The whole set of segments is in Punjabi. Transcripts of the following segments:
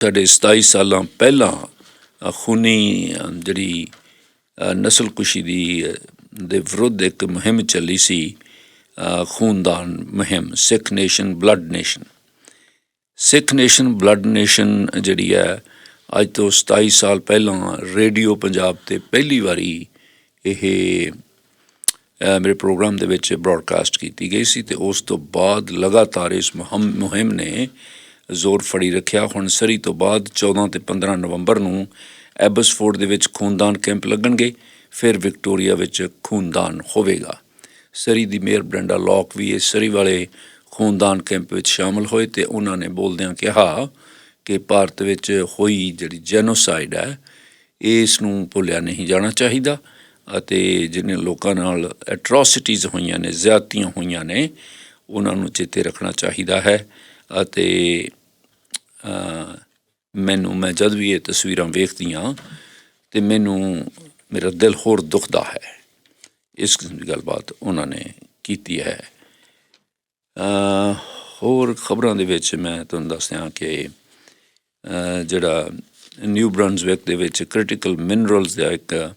ਸਾਡੇ 27 ਸਾਲਾਂ ਪਹਿਲਾਂ ਖੂਨੀ ਜਿਹੜੀ ਨਸਲਕੁਸ਼ੀ ਦੀ ਦੇ ਵਿਰੁੱਧ ਇੱਕ ਮੁਹਿੰਮ ਚੱਲੀ ਸੀ ਖੂਨਦਾਨ ਮੁਹਿੰਮ, Sikh nation, blood nation. Sikh nation, blood nation ਜਿਹੜੀ ਹੈ, ਅੱਜ ਤੋਂ 27 ਸਾਲ ਪਹਿਲਾਂ ਰੇਡੀਓ ਪੰਜਾਬ ਤੇ ਪਹਿਲੀ ਵਾਰੀ ਇਹ ਮੇਰੇ ਪ੍ਰੋਗਰਾਮ ਦੇ ਵਿੱਚ ਬ੍ਰਾਡਕਾਸਟ ਕੀਤੀ ਗਈ ਸੀ ਤੇ ਉਸ ਤੋਂ ਬਾਅਦ ਲਗਾਤਾਰ ਇਸ ਮੁਹਿੰਮ ਮੁਹਿੰਮ ਨੇ ਜ਼ੋਰ ਫੜੀ ਰੱਖਿਆ। ਹੁਣ ਸਰੀ ਤੋਂ ਬਾਅਦ 14 ਤੇ 15 ਨਵੰਬਰ ਨੂੰ ਐਬਸਫੋਰਡ ਦੇ ਵਿੱਚ ਖੂਨਦਾਨ ਕੈਂਪ ਲੱਗਣਗੇ। ਫਿਰ ਵਿਕਟੋਰੀਆ ਵਿੱਚ ਖੂਨਦਾਨ ਹੋਵੇਗਾ। ਸਰੀ ਦੀ ਮੇਅਰ ਬ੍ਰੈਂਡਾ ਲੌਕ ਵੀ ਇਸ ਸਰੀ ਵਾਲੇ ਖੂਨਦਾਨ ਕੈਂਪ ਵਿੱਚ ਸ਼ਾਮਲ ਹੋਏ ਤੇ ਉਹਨਾਂ ਨੇ ਬੋਲਦਿਆਂ ਕਿਹਾ ਕਿ ਭਾਰਤ ਵਿੱਚ ਹੋਈ ਜਿਹੜੀ ਜੈਨੋਸਾਈਡ ਹੈ, ਇਸ ਨੂੰ ਭੁੱਲਿਆ ਨਹੀਂ ਜਾਣਾ ਚਾਹੀਦਾ ਅਤੇ ਜਿਹਨੇ ਲੋਕਾਂ ਨਾਲ ਐਟਰੋਸਿਟੀਜ਼ ਹੋਈਆਂ ਨੇ ਜ਼ਿਆਦਤੀਆਂ ਹੋਈਆਂ ਨੇ, ਉਹਨਾਂ ਨੂੰ ਚੇਤੇ ਰੱਖਣਾ ਚਾਹੀਦਾ ਹੈ ਅਤੇ ਮੈਨੂੰ, ਮੈਂ ਜਦ ਵੀ ਇਹ ਤਸਵੀਰਾਂ ਵੇਖਦੀ ਹਾਂ ਤੇ ਮੈਨੂੰ ਮੇਰਾ ਦਿਲ ਹੋਰ ਦੁਖਦਾ ਹੈ। ਇਸ ਕਿਸਮ ਦੀ ਗੱਲਬਾਤ ਉਹਨਾਂ ਨੇ ਕੀਤੀ ਹੈ। ਹੋਰ ਖਬਰਾਂ ਦੇ ਵਿੱਚ ਮੈਂ ਤੁਹਾਨੂੰ ਦੱਸਿਆ ਕਿ ਜਿਹੜਾ ਨਿਊ ਬ੍ਰੰਸਵਿਕ ਦੇ ਵਿੱਚ ਕ੍ਰਿਟੀਕਲ ਮਿਨਰਲਸ ਦਾ ਇੱਕ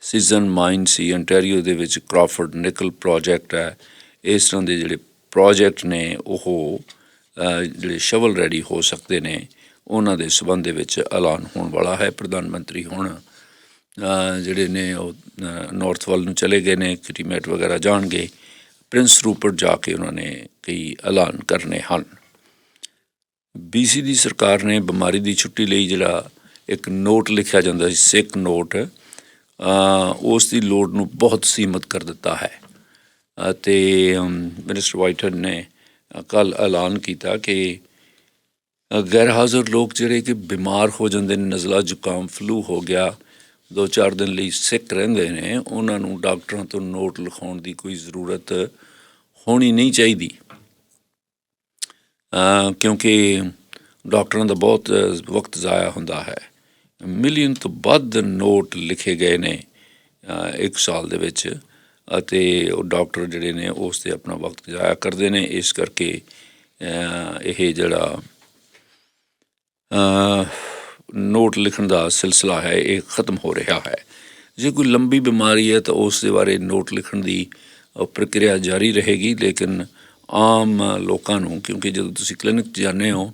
ਸੀਜ਼ਨ ਮਾਈਨ ਸੀ ontario ਦੇ ਵਿੱਚ ਕ੍ਰਾਫਰਡ ਨਿਕਲ ਪ੍ਰੋਜੈਕਟ ਹੈ। ਇਸ ਤਰ੍ਹਾਂ ਦੇ ਜਿਹੜੇ ਪ੍ਰੋਜੈਕਟ ਨੇ, ਉਹ ਜਿਹੜੇ ਸ਼ਵਲ ਰੈਡੀ ਹੋ ਸਕਦੇ ਨੇ, ਉਹਨਾਂ ਦੇ ਸਬੰਧ ਦੇ ਵਿੱਚ ਐਲਾਨ ਹੋਣ ਵਾਲਾ ਹੈ। ਪ੍ਰਧਾਨ ਮੰਤਰੀ ਹੁਣ ਜਿਹੜੇ ਨੇ ਉਹ ਨਾਰਥ ਵੱਲ ਨੂੰ ਚਲੇ ਗਏ ਨੇ ਕਿਟੀਮੈਟ ਵਗੈਰਾ ਜਾਣਗੇ। ਪ੍ਰਿੰਸ ਰੂਪਰਟ ਜਾ ਕੇ ਉਹਨਾਂ ਨੇ ਕਈ ਐਲਾਨ ਕਰਨੇ ਹਨ। ਬੀਸੀ ਦੀ ਸਰਕਾਰ ਨੇ ਬਿਮਾਰੀ ਦੀ ਛੁੱਟੀ ਲਈ ਜਿਹੜਾ ਇੱਕ ਨੋਟ ਲਿਖਿਆ ਜਾਂਦਾ ਸੀ, ਸਿੱਖ ਨੋਟ ਉਸ ਦੀ ਲੋੜ ਨੂੰ ਬਹੁਤ ਸੀਮਤ ਕਰ ਦਿੱਤਾ ਹੈ। ਅਤੇ ਮਿਨਿਸਟਰ ਵਾਈਟਨ ਨੇ ਕੱਲ ਐਲਾਨ ਕੀਤਾ ਕਿ ਗੈਰ ਹਾਜ਼ਰ ਲੋਕ ਜਿਹੜੇ ਕਿ ਬਿਮਾਰ ਹੋ ਜਾਂਦੇ ਨੇ, ਨਜ਼ਲਾ ਜ਼ੁਕਾਮ ਫਲੂ ਹੋ ਗਿਆ, ਦੋ ਚਾਰ ਦਿਨ ਲਈ ਸਿੱਕ ਰਹਿੰਦੇ ਨੇ, ਉਹਨਾਂ ਨੂੰ ਡਾਕਟਰਾਂ ਤੋਂ ਨੋਟ ਲਿਖਾਉਣ ਦੀ ਕੋਈ ਜ਼ਰੂਰਤ ਹੋਣੀ ਨਹੀਂ ਚਾਹੀਦੀ। ਕਿਉਂਕਿ ਡਾਕਟਰਾਂ ਦਾ ਬਹੁਤ ਵਕਤ ਜ਼ਾਇਆ ਹੁੰਦਾ ਹੈ। ਮਿਲੀਅਨ ਤੋਂ ਵੱਧ ਨੋਟ ਲਿਖੇ ਗਏ ਨੇ ਇੱਕ ਸਾਲ ਦੇ ਵਿੱਚ। ਅਤੇ ਉਹ ਡਾਕਟਰ ਜਿਹੜੇ ਨੇ ਉਸ ਤੇ ਆਪਣਾ ਵਕਤ ਜ਼ਾਇਆ ਕਰਦੇ ਨੇ, ਇਸ ਕਰਕੇ ਇਹ ਜਿਹੜਾ ਨੋਟ ਲਿਖਣ ਦਾ ਸਿਲਸਿਲਾ ਹੈ, ਇਹ ਖਤਮ ਹੋ ਰਿਹਾ ਹੈ। ਜੇ ਕੋਈ ਲੰਬੀ ਬਿਮਾਰੀ ਹੈ ਤਾਂ ਉਸ ਦੇ ਬਾਰੇ ਨੋਟ ਲਿਖਣ ਦੀ ਪ੍ਰਕਿਰਿਆ ਜਾਰੀ ਰਹੇਗੀ, ਲੇਕਿਨ ਆਮ ਲੋਕਾਂ ਨੂੰ, ਕਿਉਂਕਿ ਜਦੋਂ ਤੁਸੀਂ ਕਲੀਨਿਕ 'ਚ ਜਾਂਦੇ ਹੋ,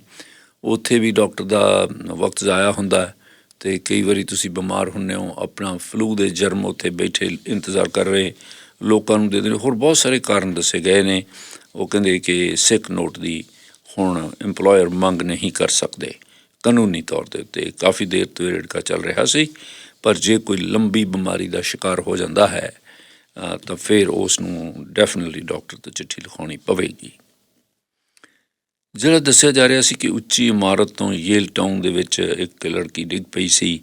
ਉੱਥੇ ਵੀ ਡਾਕਟਰ ਦਾ ਵਕਤ ਜ਼ਾਇਆ ਹੁੰਦਾ ਹੈ ਤੇ ਕਈ ਵਾਰੀ ਤੁਸੀਂ ਬਿਮਾਰ ਹੁੰਨੇ ਹੋ, ਆਪਣਾ ਫਲੂ ਦੇ ਜਰਮ ਉੱਥੇ ਬੈਠੇ ਇੰਤਜ਼ਾਰ ਕਰ ਰਹੇ ਲੋਕਾਂ ਨੂੰ ਦੇ ਦੇਣੇ ਹੋਰ ਬਹੁਤ ਸਾਰੇ ਕਾਰਨ ਦੱਸੇ ਗਏ ਨੇ। ਉਹ ਕਹਿੰਦੇ ਕਿ ਸਿੱਖ ਨੋਟ ਦੀ ਹੁਣ EMPLOYER ਮੰਗ ਨਹੀਂ ਕਰ ਸਕਦੇ। ਕਾਨੂੰਨੀ ਤੌਰ ਦੇ ਉੱਤੇ ਕਾਫੀ ਦੇਰ ਤੋਂ ਰੇੜਕਾ ਚੱਲ ਰਿਹਾ ਸੀ। ਪਰ ਜੇ ਕੋਈ ਲੰਬੀ ਬਿਮਾਰੀ ਦਾ ਸ਼ਿਕਾਰ ਹੋ ਜਾਂਦਾ ਹੈ ਤਾਂ ਫਿਰ ਉਸ ਨੂੰ ਡੈਫੀਨਿਟਲੀ ਡਾਕਟਰ ਤੋਂ ਚਿੱਠੀ ਲਿਖਾਉਣੀ ਪਵੇਗੀ। ਜਿਹੜਾ ਦੱਸਿਆ ਜਾ ਰਿਹਾ ਸੀ ਕਿ ਉੱਚੀ ਇਮਾਰਤ ਤੋਂ ਯੇਲ ਟਾਊਨ ਦੇ ਵਿੱਚ ਇੱਕ ਲੜਕੀ ਡਿੱਗ ਪਈ ਸੀ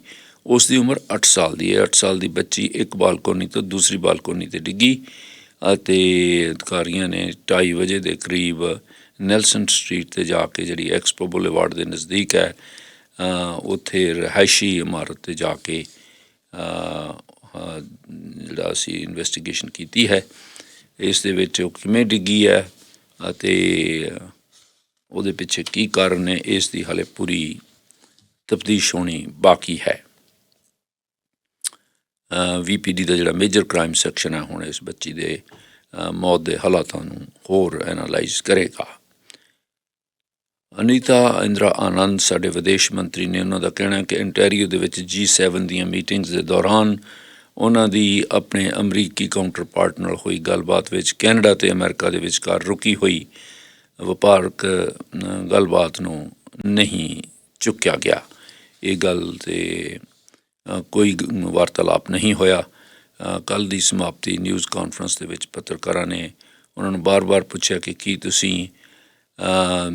ਉਸ ਦੀ ਉਮਰ 8 ਸਾਲ ਦੀ ਹੈ। 8 ਸਾਲ ਦੀ ਬੱਚੀ ਇੱਕ ਬਾਲਕੋਨੀ ਤੋਂ ਦੂਸਰੀ ਬਾਲਕੋਨੀ ਤੇ ਡਿੱਗੀ ਅਤੇ ਅਧਿਕਾਰੀਆਂ ਨੇ 2:30 ਵਜੇ ਦੇ ਕਰੀਬ ਨੈਲਸਨ ਸਟਰੀਟ ਤੇ ਜਾ ਕੇ ਜਿਹੜੀ ਐਕਸਪੋ ਬੁਲੇਵਾਰਡ ਦੇ ਨਜ਼ਦੀਕ ਹੈ ਉੱਥੇ ਰਿਹਾਇਸ਼ੀ ਇਮਾਰਤ ਤੇ ਜਾ ਕੇ ਜਿਹੜਾ ਅਸੀਂ ਇਨਵੈਸਟੀਗੇਸ਼ਨ ਕੀਤੀ ਹੈ। ਇਸ ਦੇ ਵਿੱਚ ਉਹ ਕਿਵੇਂ ਡਿੱਗੀ ਹੈ ਅਤੇ ਉਹਦੇ ਪਿੱਛੇ ਕੀ ਕਾਰਨ ਨੇ, ਇਸ ਦੀ ਹਾਲੇ ਪੂਰੀ ਤਫਤੀਸ਼ ਹੋਣੀ ਬਾਕੀ ਹੈ। ਵੀਪੀਡੀ ਦਾ ਜਿਹੜਾ ਮੇਜਰ ਕ੍ਰਾਈਮ ਸੈਕਸ਼ਨ ਹੈ ਹੁਣ ਇਸ ਬੱਚੀ ਦੇ ਮੌਤ ਦੇ ਹਾਲਾਤਾਂ ਨੂੰ ਹੋਰ ਐਨਾਲਾਈਜ਼ ਕਰੇਗਾ। ਅਨੀਤਾ ਇੰਦਰਾ ਆਨੰਦ, ਸਾਡੇ ਵਿਦੇਸ਼ ਮੰਤਰੀ ਨੇ ਉਹਨਾਂ ਦਾ ਕਹਿਣਾ ਕਿ ਇੰਟੈਰੀਓ ਦੇ ਵਿੱਚ G7 ਦੀਆਂ ਮੀਟਿੰਗਸ ਦੇ ਦੌਰਾਨ ਉਹਨਾਂ ਦੀ ਆਪਣੇ ਅਮਰੀਕੀ ਕਾਊਂਟਰਪਾਰਟ ਨਾਲ ਹੋਈ ਗੱਲਬਾਤ ਵਿੱਚ ਕੈਨੇਡਾ ਤੇ ਅਮਰੀਕਾ ਦੇ ਵਿਚਕਾਰ ਰੁਕੀ ਹੋਈ ਵਪਾਰਕ ਗੱਲਬਾਤ ਨੂੰ ਨਹੀਂ ਚੁੱਕਿਆ ਗਿਆ। ਇਹ ਗੱਲ ਤੇ ਕੋਈ ਵਾਰਤਾਲਾਪ ਨਹੀਂ ਹੋਇਆ। ਕੱਲ ਦੀ ਸਮਾਪਤੀ ਨਿਊਜ਼ ਕਾਨਫਰੰਸ ਦੇ ਵਿੱਚ ਪੱਤਰਕਾਰਾਂ ਨੇ ਉਹਨਾਂ ਨੂੰ ਬਾਰ-ਬਾਰ ਪੁੱਛਿਆ ਕਿ ਕੀ ਤੁਸੀਂ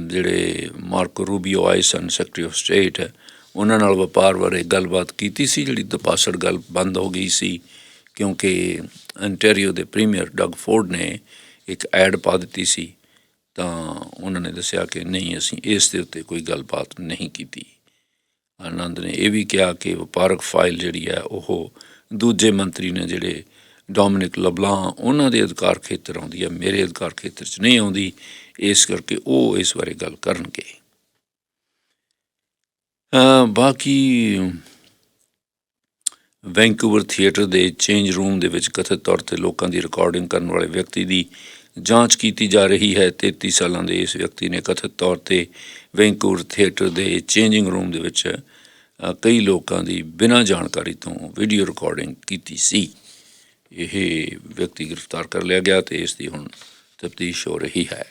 ਜਿਹੜੇ ਮਾਰਕੋ ਰੂਬੀਓ ਆਏ ਸਨ, ਸੈਕਟਰੀ ਆਫ ਸਟੇਟ, ਉਹਨਾਂ ਨਾਲ ਵਪਾਰ ਬਾਰੇ ਗੱਲਬਾਤ ਕੀਤੀ ਸੀ, ਜਿਹੜੀ ਦਪਾਸੜ ਗੱਲ ਬੰਦ ਹੋ ਗਈ ਸੀ, ਕਿਉਂਕਿ ਅੰਟੈਰੀਓ ਦੇ ਪ੍ਰੀਮੀਅਰ ਡਗ ਫੋਰਡ ਨੇ ਇੱਕ ਐਡ ਪਾ ਦਿੱਤੀ ਸੀ। ਤਾਂ ਉਹਨਾਂ ਨੇ ਦੱਸਿਆ ਕਿ ਨਹੀਂ, ਅਸੀਂ ਇਸ ਦੇ ਉੱਤੇ ਕੋਈ ਗੱਲਬਾਤ ਨਹੀਂ ਕੀਤੀ। ਆਨੰਦ ਨੇ ਇਹ ਵੀ ਕਿਹਾ ਕਿ ਵਪਾਰਕ ਫਾਈਲ ਜਿਹੜੀ ਹੈ ਉਹ ਦੂਜੇ ਮੰਤਰੀ ਨੇ ਜਿਹੜੇ ਡੋਮਿਨਿਕ ਲਬਲਾਂ ਉਹਨਾਂ ਦੇ ਅਧਿਕਾਰ ਖੇਤਰ ਆਉਂਦੀ ਹੈ, ਮੇਰੇ ਅਧਿਕਾਰ ਖੇਤਰ 'ਚ ਨਹੀਂ ਆਉਂਦੀ, ਇਸ ਕਰਕੇ ਉਹ ਇਸ ਬਾਰੇ ਗੱਲ ਕਰਨਗੇ। ਬਾਕੀ ਵੈਂਕੂਵਰ ਥੀਏਟਰ ਦੇ ਚੇਂਜ ਰੂਮ ਦੇ ਵਿੱਚ ਕਥਿਤ ਤੌਰ ਤੇ ਲੋਕਾਂ ਦੀ ਰਿਕਾਰਡਿੰਗ ਕਰਨ ਵਾਲੇ ਵਿਅਕਤੀ ਦੀ ਜਾਂਚ ਕੀਤੀ ਜਾ ਰਹੀ ਹੈ। 33 ਸਾਲਾਂ ਦੇ ਇਸ ਵਿਅਕਤੀ ਨੇ ਕਥਿਤ ਤੌਰ ਤੇ ਵੈਂਕੂਵਰ ਥੀਏਟਰ ਦੇ ਚੇਂਜਿੰਗ ਰੂਮ ਦੇ ਵਿੱਚ ਕਈ ਲੋਕਾਂ ਦੀ ਬਿਨਾਂ ਜਾਣਕਾਰੀ ਤੋਂ ਵੀਡੀਓ ਰਿਕਾਰਡਿੰਗ ਕੀਤੀ ਸੀ। ਇਹ ਵਿਅਕਤੀ ਗ੍ਰਿਫਤਾਰ ਕਰ ਲਿਆ ਗਿਆ ਤੇ ਇਸ ਦੀ ਹੁਣ ਤਫਤੀਸ਼ ਹੋ ਰਹੀ ਹੈ।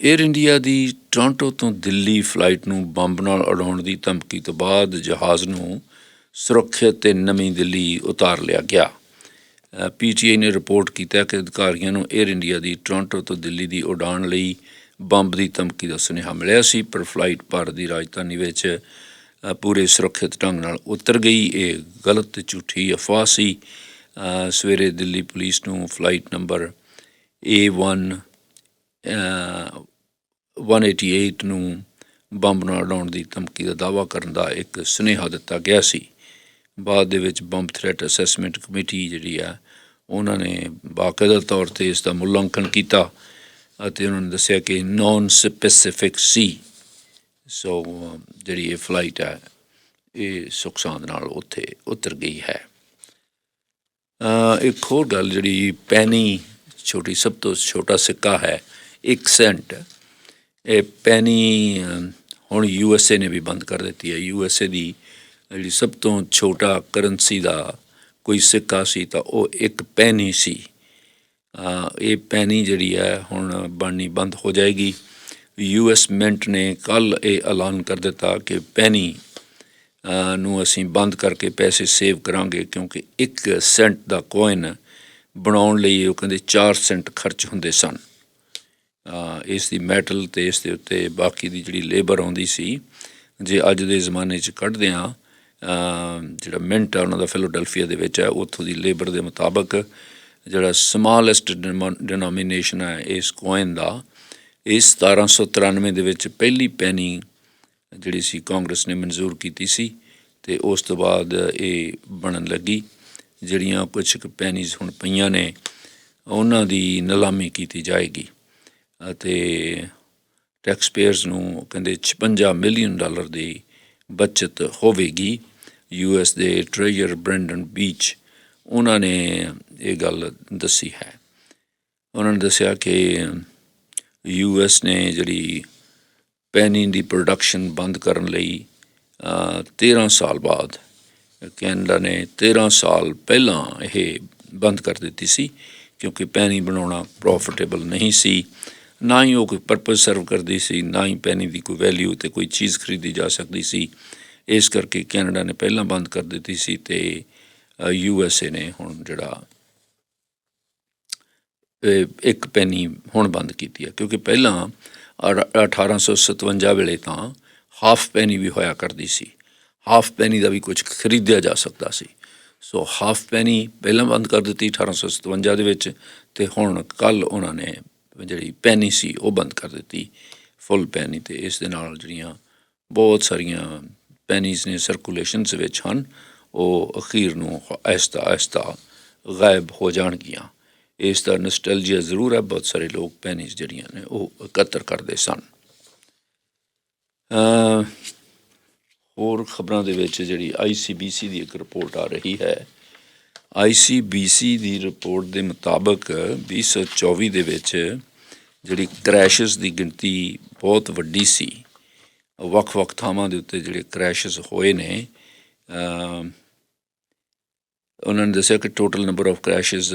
ਏਅਰ ਇੰਡੀਆ ਦੀ ਟੋਰਾਂਟੋ ਤੋਂ ਦਿੱਲੀ ਫਲਾਈਟ ਨੂੰ ਬੰਬ ਨਾਲ ਉਡਾਉਣ ਦੀ ਧਮਕੀ ਤੋਂ ਬਾਅਦ ਜਹਾਜ਼ ਨੂੰ ਸੁਰੱਖਿਅਤ ਤੇ ਨਵੀਂ ਦਿੱਲੀ ਉਤਾਰ ਲਿਆ ਗਿਆ। ਪੀਟੀਆਈ ਨੇ ਰਿਪੋਰਟ ਕੀਤਾ ਕਿ ਅਧਿਕਾਰੀਆਂ ਨੂੰ ਏਅਰ ਇੰਡੀਆ ਦੀ ਟੋਰਾਂਟੋ ਤੋਂ ਦਿੱਲੀ ਦੀ ਉਡਾਣ ਲਈ ਬੰਬ ਦੀ ਧਮਕੀ ਦਾ ਸੁਨੇਹਾ ਮਿਲਿਆ ਸੀ ਪਰ ਫਲਾਈਟ ਭਾਰਤ ਦੀ ਰਾਜਧਾਨੀ ਵਿੱਚ ਪੂਰੇ ਸੁਰੱਖਿਅਤ ਢੰਗ ਨਾਲ ਉਤਰ ਗਈ। ਇਹ ਗਲਤ ਤੇ ਝੂਠੀ ਅਫਵਾਹ ਸੀ। ਸਵੇਰੇ ਦਿੱਲੀ ਪੁਲਿਸ ਨੂੰ ਫਲਾਈਟ ਨੰਬਰ A1 ਅ, 188 ਨੂੰ ਬੰਬ ਨਾਲ ਉਡਾਉਣ ਦੀ ਧਮਕੀ ਦਾ ਦਾਅਵਾ ਕਰਨ ਦਾ ਇੱਕ ਸੁਨੇਹਾ ਦਿੱਤਾ ਗਿਆ ਸੀ। ਬਾਅਦ ਦੇ ਵਿੱਚ ਬੰਬ ਥ੍ਰੈਟ ਅਸੈਸਮੈਂਟ ਕਮੇਟੀ ਜਿਹੜੀ ਆ ਉਹਨਾਂ ਨੇ ਬਾਕਾਇਦਾ ਤੌਰ ਤੇ ਇਸ ਦਾ ਮੁਲਾਂਕਣ ਕੀਤਾ ਅਤੇ ਉਹਨਾਂ ਨੇ ਦੱਸਿਆ ਕਿ ਨਾਨ ਸਪੈਸੀਫਿਕ ਸੀ ਸੋ ਜਿਹੜੀ ਇਹ ਫਲਾਈਟ ਹੈ, ਇਹ ਸੁੱਖ ਨਾਲ ਉੱਥੇ ਉਤਰ ਗਈ ਹੈ। ਇੱਕ ਹੋਰ ਗੱਲ ਜਿਹੜੀ ਪੈਨੀ ਛੋਟੀ, ਸਭ ਤੋਂ ਛੋਟਾ ਸਿੱਕਾ ਹੈ 1 ਸੈਂਟ। ਇਹ ਪੈਨੀ ਹੁਣ ਯੂ ਐਸ ਏ ਨੇ ਵੀ ਬੰਦ ਕਰ ਦਿੱਤੀ ਹੈ। ਯੂ ਐਸ ਏ ਦੀ ਜਿਹੜੀ ਸਭ ਤੋਂ ਛੋਟਾ ਕਰੰਸੀ ਦਾ ਕੋਈ ਸਿੱਕਾ ਸੀ ਤਾਂ ਉਹ ਇੱਕ ਪੈਨੀ ਸੀ। ਇਹ ਪੈਨੀ ਜਿਹੜੀ ਹੈ ਹੁਣ ਬਣਨੀ ਬੰਦ ਹੋ ਜਾਏਗੀ। ਯੂ ਐਸ ਮਿੰਟ ਨੇ ਕੱਲ ਇਹ ਐਲਾਨ ਕਰ ਦਿੱਤਾ ਕਿ ਪੈਨੀ ਨੂੰ ਅਸੀਂ ਬੰਦ ਕਰਕੇ ਪੈਸੇ ਸੇਵ ਕਰਾਂਗੇ ਕਿਉਂਕਿ 1 ਸੈਂਟ ਦਾ ਕੋਇਨ ਬਣਾਉਣ ਲਈ ਉਹ ਕਹਿੰਦੇ 4 ਸੈਂਟ ਖਰਚ ਹੁੰਦੇ ਸਨ। ਇਸ ਦੀ ਮੈਟਲ ਤੇ ਇਸ ਦੇ ਉੱਤੇ ਬਾਕੀ ਦੀ ਜਿਹੜੀ ਲੇਬਰ ਆਉਂਦੀ ਸੀ, ਜੇ ਅੱਜ ਦੇ ਜ਼ਮਾਨੇ 'ਚ ਕੱਢਦੇ ਆ ਜਿਹੜਾ ਮਿੰਟ ਆ ਉਹਨਾਂ ਦਾ ਫਿਲੋਡੈਲਫੀਆ ਦੇ ਵਿੱਚ ਹੈ, ਉੱਥੋਂ ਦੀ ਲੇਬਰ ਦੇ ਮੁਤਾਬਕ ਜਿਹੜਾ ਸਮਾਲੈਸਟ ਡਿਨੋਮੀਨੇਸ਼ਨ ਹੈ ਇਸ ਕੋਇਨ ਦਾ, ਇਹ 1793 ਦੇ ਵਿੱਚ ਪਹਿਲੀ ਪੈਨੀ ਜਿਹੜੀ ਸੀ ਕਾਂਗਰਸ ਨੇ ਮਨਜ਼ੂਰ ਕੀਤੀ ਸੀ ਤੇ ਉਸ ਤੋਂ ਬਾਅਦ ਇਹ ਬਣਨ ਲੱਗੀ। ਜਿਹੜੀਆਂ ਕੁਝ ਕੁ ਪੈਨੀਜ਼ ਹੁਣ ਪਈਆਂ ਨੇ, ਉਹਨਾਂ ਦੀ ਨਿਲਾਮੀ ਕੀਤੀ ਜਾਏਗੀ ਅਤੇ ਟੈਕਸ ਪੇਅਰਸ ਨੂੰ ਕਹਿੰਦੇ 56 ਮਿਲੀਅਨ ਡਾਲਰ ਦੀ ਬਚਤ ਹੋਵੇਗੀ। ਯੂ ਐਸ ਦੇ ਟ੍ਰੇਜਰ ਬ੍ਰੈਂਡਨ ਬੀਚ ਉਹਨਾਂ ਨੇ ਇਹ ਗੱਲ ਦੱਸੀ ਹੈ। ਉਹਨਾਂ ਨੇ ਦੱਸਿਆ ਕਿ ਯੂ ਐਸ ਨੇ ਜਿਹੜੀ ਪੈਨੀ ਦੀ ਪ੍ਰੋਡਕਸ਼ਨ ਬੰਦ ਕਰਨ ਲਈ ਅ, 13 ਸਾਲ ਬਾਅਦ ਕੈਨੇਡਾ ਨੇ 13 ਸਾਲ ਪਹਿਲਾਂ ਇਹ ਬੰਦ ਕਰ ਦਿੱਤੀ ਸੀ ਕਿਉਂਕਿ ਪੈਨੀ ਬਣਾਉਣਾ ਪ੍ਰੋਫਿਟੇਬਲ ਨਹੀਂ ਸੀ। ਨਾ ਹੀ ਉਹ ਕੋਈ ਪਰਪਸ ਸਰਵ ਕਰਦੀ ਸੀ ਨਾ ਹੀ ਪੈਨੀ ਦੀ ਕੋਈ ਵੈਲਿਊ ਤੇ ਕੋਈ ਚੀਜ਼ ਖਰੀਦੀ ਜਾ ਸਕਦੀ ਸੀ। ਇਸ ਕਰਕੇ ਕੈਨੇਡਾ ਨੇ ਪਹਿਲਾਂ ਬੰਦ ਕਰ ਦਿੱਤੀ ਸੀ ਤੇ ਯੂ ਐਸ ਏ ਨੇ ਹੁਣ ਜਿਹੜਾ ਇੱਕ ਪੈਨੀ ਹੁਣ ਬੰਦ ਕੀਤੀ ਹੈ ਕਿਉਂਕਿ ਪਹਿਲਾਂ ਅਠ- 1857 ਵੇਲੇ ਤਾਂ ਹਾਫ ਪੈਨੀ ਵੀ ਹੋਇਆ ਕਰਦੀ ਸੀ। ਹਾਫ ਪੈਨੀ ਦਾ ਵੀ ਕੁਝ ਖਰੀਦਿਆ ਜਾ ਸਕਦਾ ਸੀ। ਸੋ ਹਾਫ ਪੈਨੀ ਪਹਿਲਾਂ ਬੰਦ ਕਰ ਦਿੱਤੀ 1857 ਦੇ ਵਿੱਚ ਤੇ ਹੁਣ ਕੱਲ ਉਹਨਾਂ ਨੇ ਜਿਹੜੀ ਪੈਨੀ ਸੀ ਉਹ ਬੰਦ ਕਰ ਦਿੱਤੀ, ਫੁੱਲ ਪੈਨੀ ਤੇ ਇਸ ਦੇ ਨਾਲ ਜਿਹੜੀਆਂ ਬਹੁਤ ਸਾਰੀਆਂ ਪੈਨੀਜ਼ ਨੇ ਸਰਕੂਲੇਸ਼ਨਸ ਵਿੱਚ ਹਨ, ਉਹ ਅਖੀਰ ਨੂੰ ਆਹਿਸਤਾ ਆਹਿਸਤਾ ਗਾਇਬ ਹੋ ਜਾਣਗੀਆਂ। ਇਸ ਦਾ ਨੋਸਟੈਲਜੀਆ ਜ਼ਰੂਰ ਹੈ, ਬਹੁਤ ਸਾਰੇ ਲੋਕ ਪੈਨੀਜ਼ ਜਿਹੜੀਆਂ ਨੇ, ਉਹ ਇਕੱਤਰ ਕਰਦੇ ਸਨ। ਹੋਰ ਖਬਰਾਂ ਦੇ ਵਿੱਚ ਜਿਹੜੀ ਆਈਸੀਬੀਸੀ ਦੀ ਇੱਕ ਰਿਪੋਰਟ ਆ ਰਹੀ ਹੈ। ਆਈਸੀਬੀਸੀ ਦੀ ਰਿਪੋਰਟ ਦੇ ਮੁਤਾਬਕ 2024 ਦੇ ਵਿੱਚ ਜਿਹੜੀ ਕ੍ਰੈਸ਼ਸ ਦੀ ਗਿਣਤੀ ਬਹੁਤ ਵੱਡੀ ਸੀ। ਵੱਖ-ਵੱਖ ਥਾਵਾਂ ਦੇ ਉੱਤੇ ਜਿਹੜੇ ਕ੍ਰੈਸ਼ਸ ਹੋਏ ਨੇ ਉਹਨਾਂ ਨੇ ਦੱਸਿਆ ਕਿ total number of crashes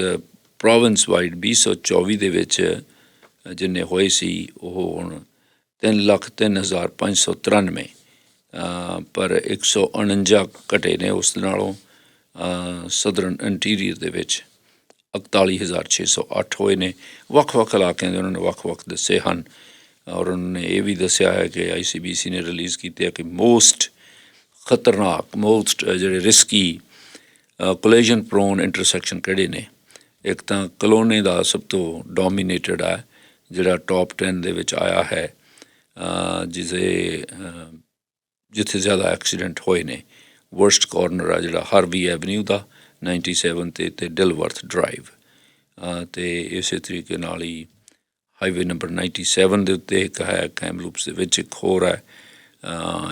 province wide 2024 ਦੇ ਵਿੱਚ ਜਿੰਨੇ ਹੋਏ ਸੀ ਉਹ ਹੁਣ 303593 ਅ, ਪਰ 149 ਘਟੇ ਨੇ ਉਸ ਦੇ ਨਾਲੋਂ ਸਦਰਨ ਇੰਟੀਰੀਅਰ ਦੇ ਵਿੱਚ 41608 ਹੋਏ ਨੇ। ਵੱਖ-ਵੱਖ ਇਲਾਕਿਆਂ ਦੇ ਉਹਨਾਂ ਨੇ ਵੱਖ-ਵੱਖ ਦੱਸੇ ਹਨ। ਔਰ ਉਹਨਾਂ ਨੇ ਇਹ ਵੀ ਦੱਸਿਆ ਹੈ ਕਿ ਆਈਸੀਬੀਸੀ ਨੇ ਰਿਲੀਜ਼ ਕੀਤੀ ਹੈ ਕਿ ਮੋਸਟ ਖਤਰਨਾਕ ਮੋਸਟ ਜਿਹੜੇ ਰਿਸਕੀ ਕੋਲੀਜਨ ਪ੍ਰੋਨ ਇੰਟਰਸੈਕਸ਼ਨ ਕਿਹੜੇ ਨੇ? ਇੱਕ ਤਾਂ ਕਲੋਨੇ ਦਾ ਸਭ ਤੋਂ ਡੋਮੀਨੇਟਡ ਹੈ ਜਿਹੜਾ ਟੌਪ 10 ਦੇ ਵਿੱਚ ਆਇਆ ਹੈ ਅ, ਜਿਸੇ ਜਿੱਥੇ ਜ਼ਿਆਦਾ ਐਕਸੀਡੈਂਟ ਹੋਏ ਨੇ। ਵਰਸਟ ਕਾਰਨਰ ਆ ਜਿਹੜਾ ਹਾਰਵੀ ਐਵਨਿਊ ਦਾ 97 ਤੇ ਤੇ ਡਿਲਵਰਥ ਡਰਾਈਵ ਅ, ਤੇ ਇਸੇ ਤਰੀਕੇ ਨਾਲ ਹੀ ਹਾਈਵੇ ਨੰਬਰ 97 ਦੇ ਉੱਤੇ ਇੱਕ ਹੈ ਕੈਮਲੂਪਸ ਦੇ ਵਿੱਚ ਇੱਕ ਹੋਰ ਹੈ।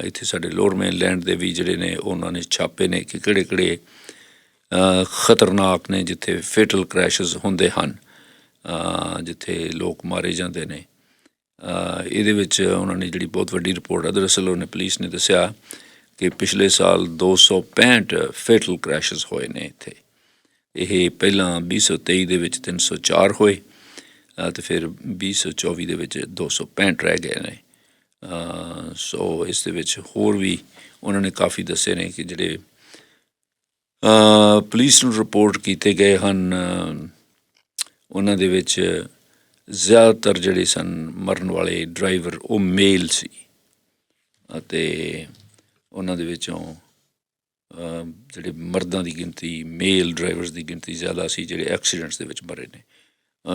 ਇੱਥੇ ਸਾਡੇ ਲੋਅਰ ਮੇਨਲੈਂਡ ਦੇ ਵੀ ਜਿਹੜੇ ਨੇ, ਉਹਨਾਂ ਨੇ ਛਾਪੇ ਨੇ ਕਿ ਕਿਹੜੇ ਕਿਹੜੇ ਖਤਰਨਾਕ ਨੇ ਜਿੱਥੇ ਫੇਟਲ ਕ੍ਰੈਸ਼ਸ ਹੁੰਦੇ ਹਨ ਜਿੱਥੇ ਲੋਕ ਮਾਰੇ ਜਾਂਦੇ ਨੇ। ਇਹਦੇ ਵਿੱਚ ਉਹਨਾਂ ਨੇ ਜਿਹੜੀ ਬਹੁਤ ਵੱਡੀ ਰਿਪੋਰਟ ਹੈ, ਦਰਅਸਲ ਉਹਨੇ ਪੁਲਿਸ ਨੇ ਦੱਸਿਆ ਕਿ ਪਿਛਲੇ ਸਾਲ 265 ਫੇਟਲ ਕ੍ਰੈਸ਼ਸ ਹੋਏ ਨੇ ਇੱਥੇ। ਇਹ ਪਹਿਲਾਂ 2023 ਦੇ ਵਿੱਚ 304 ਹੋਏ। ਤੇ ਫਿਰ 2024 ਦੇ ਵਿੱਚ 265 ਰਹਿ ਗਏ ਨੇ। ਸੋ ਇਸ ਦੇ ਵਿੱਚ ਹੋਰ ਵੀ ਉਹਨਾਂ ਨੇ ਕਾਫੀ ਦੱਸੇ ਨੇ ਕਿ ਜਿਹੜੇ ਪੁਲਿਸ ਨੂੰ ਰਿਪੋਰਟ ਕੀਤੇ ਗਏ ਹਨ, ਉਹਨਾਂ ਦੇ ਵਿੱਚ ਜ਼ਿਆਦਾਤਰ ਜਿਹੜੇ ਸਨ ਮਰਨ ਵਾਲੇ ਡਰਾਈਵਰ ਉਹ ਮੇਲ ਸੀ। ਅਤੇ ਉਹਨਾਂ ਦੇ ਵਿੱਚੋਂ ਜਿਹੜੇ ਮਰਦਾਂ ਦੀ ਗਿਣਤੀ, ਮੇਲ ਡਰਾਈਵਰਸ ਦੀ ਗਿਣਤੀ ਜ਼ਿਆਦਾ ਸੀ, ਜਿਹੜੇ ਐਕਸੀਡੈਂਟਸ ਦੇ ਵਿੱਚ ਮਰੇ ਨੇ।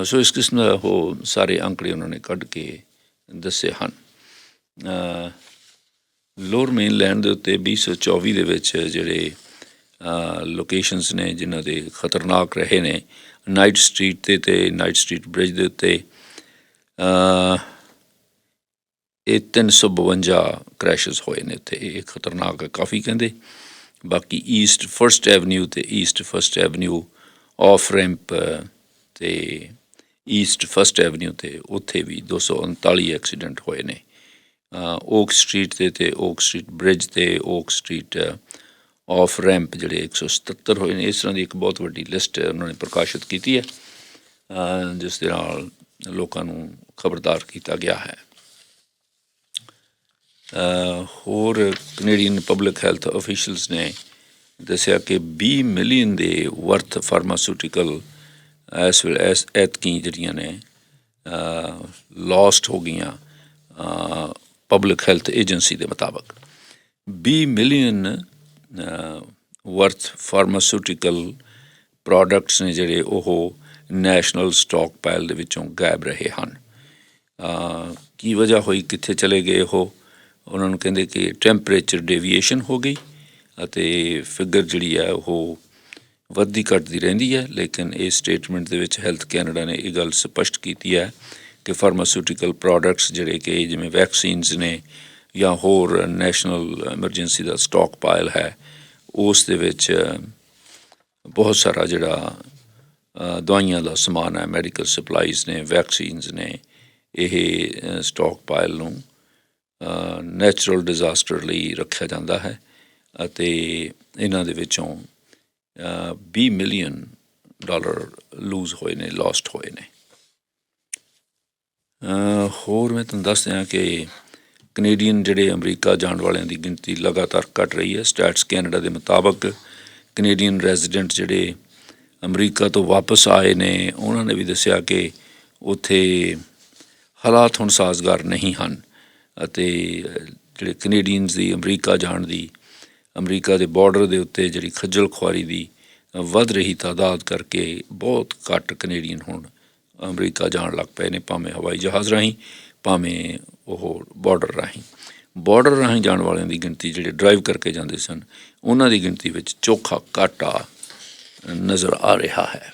ਸੋ ਇਸ ਕਿਸਮ ਦਾ ਉਹ ਸਾਰੇ ਅੰਕੜੇ ਉਹਨਾਂ ਨੇ ਕੱਢ ਕੇ ਦੱਸੇ ਹਨ। ਲੋਅਰ ਮੇਨਲੈਂਡ ਦੇ ਉੱਤੇ 2024 ਦੇ ਵਿੱਚ ਜਿਹੜੇ ਲੋਕੇਸ਼ਨਸ ਨੇ ਜਿਨ੍ਹਾਂ ਦੇ ਖਤਰਨਾਕ ਰਹੇ ਨੇ ਨਾਈਟ ਸਟਰੀਟ ਤੇ ਤੇ ਨਾਈਟ ਸਟਰੀਟ ਬ੍ਰਿਜ ਦੇ ਉੱਤੇ ਅ, ਇਹ 352 ਕ੍ਰੈਸ਼ਸ ਹੋਏ ਨੇ ਇੱਥੇ। ਇਹ ਖਤਰਨਾਕ ਹੈ ਕਾਫੀ ਕਹਿੰਦੇ। ਬਾਕੀ ਈਸਟ ਫਰਸਟ ਐਵਨਿਊ ਤੇ east first avenue off ramp ਤੇ ਈਸਟ ਫਰਸਟ ਐਵਨਿਊ ਤੇ ਉੱਥੇ ਵੀ 239 ਐਕਸੀਡੈਂਟ ਹੋਏ ਨੇ। ਓਕ ਸਟਰੀਟ ਤੇ ਤੇ ਓਕ ਸਟਰੀਟ ਬ੍ਰਿਜ ਤੇ ਓਕ ਸਟਰੀਟ ਆਫ ਰੈਂਪ ਜਿਹੜੇ 177 ਹੋਏ ਨੇ, ਇਸ ਤਰ੍ਹਾਂ ਦੀ ਇੱਕ ਬਹੁਤ ਵੱਡੀ ਲਿਸਟ ਉਹਨਾਂ ਨੇ ਪ੍ਰਕਾਸ਼ਿਤ ਕੀਤੀ ਹੈ। ਜਿਸ ਦੇ ਨਾਲ ਲੋਕਾਂ ਨੂੰ ਖਬਰਦਾਰ ਕੀਤਾ ਗਿਆ ਹੈ। ਹੋਰ ਕੈਨੇਡੀਅਨ ਪਬਲਿਕ ਹੈਲਥ ਅਫੀਸ਼ੀਅਲਸ ਨੇ ਦੱਸਿਆ ਕਿ 20 ਮਿਲੀਅਨ ਦੇ ਵਰਥ ਫਾਰਮਾਸਿਊਟੀਕਲ ਇਸ ਵੈਲ ਐਸ ਐਤਕੀ ਜਿਹੜੀਆਂ ਨੇ ਲਾਸਟ ਹੋ ਗਈਆਂ ਪਬਲਿਕ ਹੈਲਥ ਏਜੰਸੀ ਦੇ ਮੁਤਾਬਕ। 20 ਮਿਲੀਅਨ ਵਰਥ ਫਾਰਮਾਸਿਊਟੀਕਲ ਪ੍ਰੋਡਕਟਸ ਨੇ ਜਿਹੜੇ ਉਹ ਨੈਸ਼ਨਲ ਸਟਾਕ ਪਾਈਲ ਦੇ ਵਿੱਚੋਂ ਗਾਇਬ ਰਹੇ ਹਨ। ਕੀ ਵਜ੍ਹਾ ਹੋਈ, ਕਿੱਥੇ ਚਲੇ ਗਏ ਉਹ? ਉਹਨਾਂ ਨੂੰ ਕਹਿੰਦੇ ਕਿ ਟੈਂਪਰੇਚਰ ਡੇਵੀਏਸ਼ਨ ਹੋ ਗਈ ਅਤੇ ਫਿਗਰ ਜਿਹੜੀ ਹੈ ਉਹ ਵੱਧਦੀ ਘਟਦੀ ਰਹਿੰਦੀ ਹੈ, ਲੇਕਿਨ ਇਹ ਸਟੇਟਮੈਂਟ ਦੇ ਵਿੱਚ ਹੈਲਥ ਕੈਨੇਡਾ ਨੇ ਇਹ ਗੱਲ ਸਪਸ਼ਟ ਕੀਤੀ ਹੈ ਕਿ ਫਾਰਮਾਸਿਊਟੀਕਲ ਪ੍ਰੋਡਕਟਸ ਜਿਹੜੇ ਕਿ ਜਿਵੇਂ ਵੈਕਸੀਨਸ ਨੇ ਜਾਂ ਹੋਰ ਨੈਸ਼ਨਲ ਐਮਰਜੈਂਸੀ ਦਾ ਸਟਾਕ ਪਾਇਲ ਹੈ, ਉਸ ਦੇ ਵਿੱਚ ਬਹੁਤ ਸਾਰਾ ਜਿਹੜਾ ਦਵਾਈਆਂ ਦਾ ਸਮਾਨ ਹੈ ਮੈਡੀਕਲ ਸਪਲਾਈਜ਼ ਨੇ ਵੈਕਸੀਨਸ ਨੇ, ਇਹ ਸਟਾਕ ਪਾਇਲ ਨੂੰ ਨੈਚੁਰਲ ਡਿਜ਼ਾਸਟਰ ਲਈ ਰੱਖਿਆ ਜਾਂਦਾ ਹੈ ਅਤੇ ਇਹਨਾਂ ਦੇ ਵਿੱਚੋਂ 20 ਮਿਲੀਅਨ ਡਾਲਰ ਲੂਜ਼ ਹੋਏ ਨੇ ਲਾਸਟ ਹੋਏ ਨੇ ਹੋਰ ਮੈਂ ਤੁਹਾਨੂੰ ਦੱਸ ਦਿਆਂ ਕਿ ਕੈਨੇਡੀਅਨ ਜਿਹੜੇ ਅਮਰੀਕਾ ਜਾਣ ਵਾਲਿਆਂ ਦੀ ਗਿਣਤੀ ਲਗਾਤਾਰ ਘਟ ਰਹੀ ਹੈ। ਸਟੈਟਸ ਕੈਨੇਡਾ ਦੇ ਮੁਤਾਬਕ ਕੈਨੇਡੀਅਨ ਰੈਜ਼ੀਡੈਂਟ ਜਿਹੜੇ ਅਮਰੀਕਾ ਤੋਂ ਵਾਪਸ ਆਏ ਨੇ, ਉਹਨਾਂ ਨੇ ਵੀ ਦੱਸਿਆ ਕਿ ਉੱਥੇ ਹਾਲਾਤ ਹੁਣ ਸਾਜ਼ਗਾਰ ਨਹੀਂ ਹਨ ਅਤੇ ਜਿਹੜੇ ਕੈਨੇਡੀਅਨਸ ਦੀ ਅਮਰੀਕਾ ਜਾਣ ਦੀ ਅਮਰੀਕਾ ਦੇ ਬਾਰਡਰ ਦੇ ਉੱਤੇ ਜਿਹੜੀ ਖੱਜਲ ਖੁਆਰੀ ਦੀ ਵੱਧ ਰਹੀ ਤਾਦਾਦ ਕਰਕੇ ਬਹੁਤ ਘੱਟ ਕੈਨੇਡੀਅਨ ਹੁਣ ਅਮਰੀਕਾ ਜਾਣ ਲੱਗ ਪਏ ਨੇ, ਭਾਵੇਂ ਹਵਾਈ ਜਹਾਜ਼ ਰਾਹੀਂ, ਭਾਵੇਂ ਉਹ ਬਾਰਡਰ ਰਾਹੀਂ। ਬਾਰਡਰ ਰਾਹੀਂ ਜਾਣ ਵਾਲਿਆਂ ਦੀ ਗਿਣਤੀ ਜਿਹੜੇ ਡਰਾਈਵ ਕਰਕੇ ਜਾਂਦੇ ਸਨ, ਉਹਨਾਂ ਦੀ ਗਿਣਤੀ ਵਿੱਚ ਚੋਖਾ ਘਾਟਾ ਨਜ਼ਰ ਆ ਰਿਹਾ ਹੈ।